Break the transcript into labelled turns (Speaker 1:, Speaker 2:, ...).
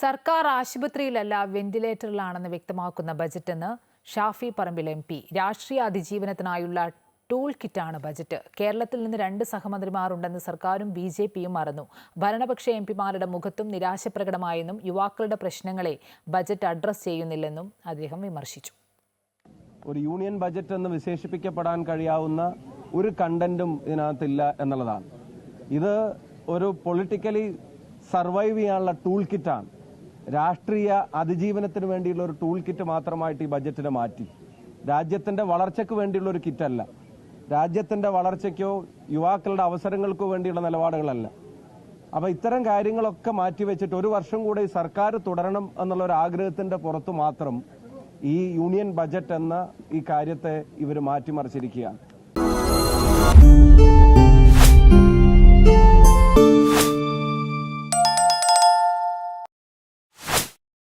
Speaker 1: സർക്കാർ ആശുപത്രിയിലല്ല വെന്റിലേറ്ററിലാണെന്ന് വ്യക്തമാക്കുന്ന ബജറ്റെന്ന് ഷാഫി പറമ്പിൽ എം പി. രാഷ്ട്രീയ അതിജീവനത്തിനായുള്ള ടൂൾ കിറ്റാണ് ബജറ്റ്. കേരളത്തിൽ നിന്ന് രണ്ട് സഹമന്ത്രിമാരുണ്ടെന്ന് സർക്കാരും ബി ജെ പിയും മറന്നു. ഭരണപക്ഷ എം പിമാരുടെ മുഖത്തും നിരാശ പ്രകടമായെന്നും യുവാക്കളുടെ പ്രശ്നങ്ങളെ ബജറ്റ് അഡ്രസ് ചെയ്യുന്നില്ലെന്നും അദ്ദേഹം വിമർശിച്ചു.
Speaker 2: ഒരു യൂണിയൻ ബജറ്റ് എന്ന് വിശേഷിപ്പിക്കപ്പെടാൻ കഴിയാവുന്ന ഒരു കണ്ടന്റും ഇതിനകത്തില്ല എന്നുള്ളതാണ്. ഇത് ഒരു പൊളിറ്റിക്കലി സർവൈവ് ചെയ്യാനുള്ള ടൂൾ കിറ്റാണ്. രാഷ്ട്രീയ അതിജീവനത്തിന് വേണ്ടിയുള്ള ഒരു ടൂൾ കിറ്റ് മാത്രമായിട്ട് ഈ ബജറ്റിനെ മാറ്റി. രാജ്യത്തിന്റെ വളർച്ചയ്ക്ക് വേണ്ടിയുള്ള ഒരു കിറ്റല്ല രാജ്യത്തിന്റെ വളർച്ചയ്ക്കോ യുവാക്കളുടെ അവസരങ്ങൾക്കോ വേണ്ടിയുള്ള നിലപാടുകളല്ല. അപ്പൊ ഇത്തരം കാര്യങ്ങളൊക്കെ മാറ്റിവെച്ചിട്ട് ഒരു വർഷം കൂടെ ഈ സർക്കാർ തുടരണം എന്നുള്ള ഒരു ആഗ്രഹത്തിന്റെ പുറത്തു മാത്രം ഈ യൂണിയൻ ബജറ്റ് എന്ന ഈ കാര്യത്തെ ഇവർ മാറ്റിമറിച്ചിരിക്കുകയാണ്.